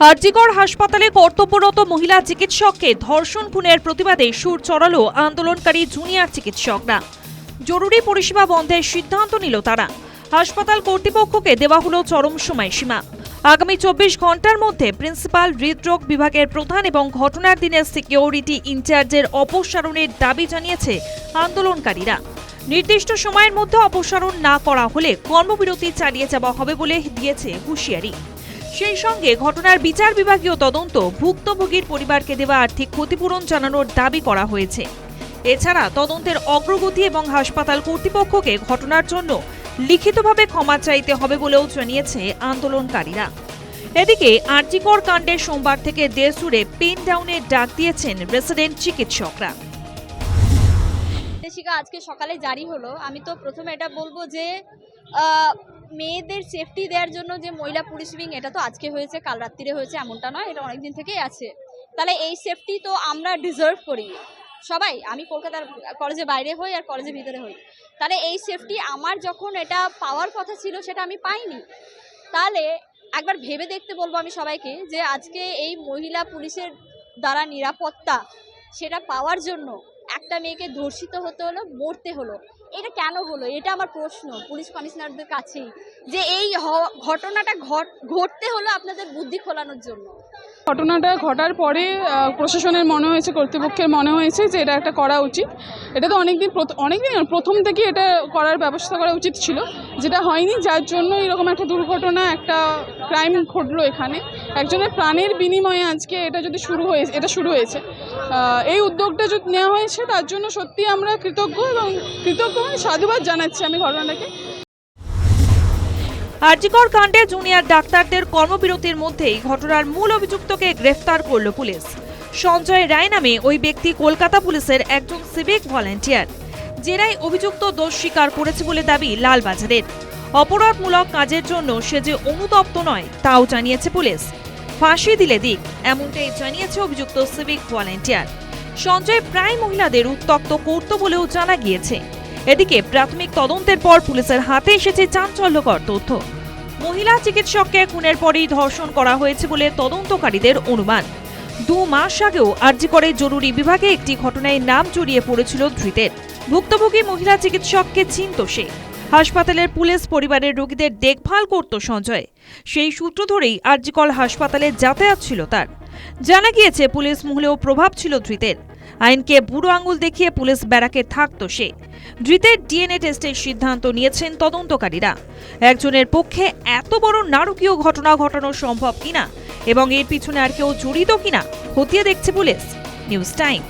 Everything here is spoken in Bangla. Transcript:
আরজিকর হাসপাতালে কর্তব্যরত মহিলা চিকিৎসককে ধর্ষণ খুনের প্রতিবাদে সুর চড়ালো আন্দোলনকারী জুনিয়র চিকিৎসকরা। জরুরি পরিষেবা বন্ধের সিদ্ধান্ত নিল তারা। হাসপাতাল কর্তৃপক্ষকে দেওয়া হলো চরম সময়সীমা। আগামী চব্বিশ ঘণ্টার মধ্যে প্রিন্সিপাল হৃদরোগ বিভাগের প্রধান এবং ঘটনার দিনের সিকিউরিটি ইনচার্জের অপসারণের দাবি জানিয়েছে আন্দোলনকারীরা। নির্দিষ্ট সময়ের মধ্যে অপসারণ না করা হলে কর্মবিরতি চালিয়ে যাওয়া হবে বলে দিয়েছে হুঁশিয়ারি। সেই সঙ্গে ঘটনার বিচার বিভাগীয় তদন্ত ভুক্তভোগীর পরিবারকে দেওয়া আর্থিক ক্ষতিপূরণ জানানোর দাবি করা হয়েছে। এছাড়া তদন্তের অগ্রগতি এবং হাসপাতাল কর্তৃপক্ষকে ঘটনার জন্য লিখিতভাবে ক্ষমা চাইতে হবে বলেও জানিয়েছে আন্দোলনকারীরা। এদিকে আরজিকর কাণ্ডে সোমবার থেকে দেশজুড়ে পেন ডাউনের ডাক দিয়েছেন রেসিডেন্ট চিকিৎসকরা। নির্দেশিকা আজকে সকালে জারি হলো। আমি তো প্রথমে এটা বলব যে মেয়েদের সেফটি দেওয়ার জন্য যে মহিলা পুলিশ উইং এটা তো আজকে হয়েছে, কাল রাত্রিরে হয়েছে, এমনটা নয়, এটা অনেক দিন থেকেই আছে। তাহলে এই সেফটি তো আমরা ডিজার্ভ করি। সবাই, আমি কলকাতার কলেজে বাইরে হই আর কলেজের ভিতরে হই। তাহলে এই সেফটি আমার যখন এটা পাওয়ার কথা ছিল, সেটা আমি পাইনি। তাহলে একবার ভেবে দেখতে বলব আমি সবাইকে যে আজকে এই মহিলা পুলিশের দ্বারা নিরাপত্তা, সেটা পাওয়ার জন্য একটা মেয়েকে ধর্ষিত হতে হলো, মরতে হলো। এটা কেন হলো? এটা আমার প্রশ্ন। পুলিশ কমিশনারদের কাছেই। যে এই ঘটনাটা ঘট, ঘটতে হলো আপনাদের বুদ্ধি খোলানোর জন্য। ঘটনাটা ঘটার পরে প্রশাসনের মনে হয়েছে, কর্তৃপক্ষের মনে হয়েছে যে এটা একটা করা উচিত। এটা তো অনেকদিন অনেকদিন প্রথম থেকে এটা করার ব্যবস্থা করা উচিত ছিল। যেটা হয়নি, যার জন্য এরকম একটা দুর্ঘটনা, একটা ক্রাইম ঘটলো এখানে। একজনের প্রাণের বিনিময়ে আজকে এটা যদি শুরু হয়ে, এটা শুরু হয়েছে। এই উদ্যোগটা যদি নেওয়া হয়েছে, তার জন্য সত্যি আমরা কৃতজ্ঞ এবং কৃতজ্ঞ, সাধুবাদ জানাচ্ছি আমি ঘটনাটাকে। আরজিকর কাণ্ডে জুনিয়র ডাক্তারদের কর্মবিরতির মধ্যেই ঘটনার মূল অভিযুক্তকে গ্রেফতার করল পুলিশ। সঞ্জয় রায় নামে ওই ব্যক্তি কলকাতা পুলিশের একজন সিভিক ভলান্টিয়ার জেরায় অভিযুক্ত দোষ স্বীকার করেছে বলে দাবি লালবাজারের। অপরাধমূলক কাজের জন্য সে যে অনুতপ্ত নয়, তাও জানিয়েছে পুলিশ। ফাঁসি দিলে দিক, এমনটাই জানিয়েছে অভিযুক্ত সিভিক ভলান্টিয়ার। সঞ্জয় প্রায় মহিলাদের উত্তক্ত করত বলেও জানা গিয়েছে। এদিকে প্রাথমিক তদন্তের পর পুলিশের হাতে এসেছে চাঞ্চল্যকর তথ্য। মহিলা চিকিৎসককে খুনের পরেই ধর্ষণ করা হয়েছে বলে তদন্তকারীদের অনুমান। দু মাস আগেও আরজিকরে জরুরি বিভাগে একটি ঘটনায় নাম জড়িয়ে পড়েছিল ধৃতের। ভুক্তভোগী মহিলা চিকিৎসককে চিনত সে। হাসপাতালের পুলিশ পরিবারের রোগীদের দেখভাল করত সঞ্জয়। সেই সূত্র ধরেই আরজিকল হাসপাতালে যাতায়াত ছিল তার। জানা গিয়েছে, পুলিশ মহলেও প্রভাব ছিল ধৃতের। আইনকে বুড়ো আঙুল দেখিয়ে পুলিশ ব্যারাকে থাকত সে। ধৃতের ডিএনএ টেস্টের সিদ্ধান্ত নিয়েছেন তদন্তকারীরা। একজনের পক্ষে এত বড় নারকীয় ঘটনা ঘটানো সম্ভব কিনা এবং এর পিছনে আর কেউ জড়িত কিনা, খতিয়ে দেখছে পুলিশ। News time.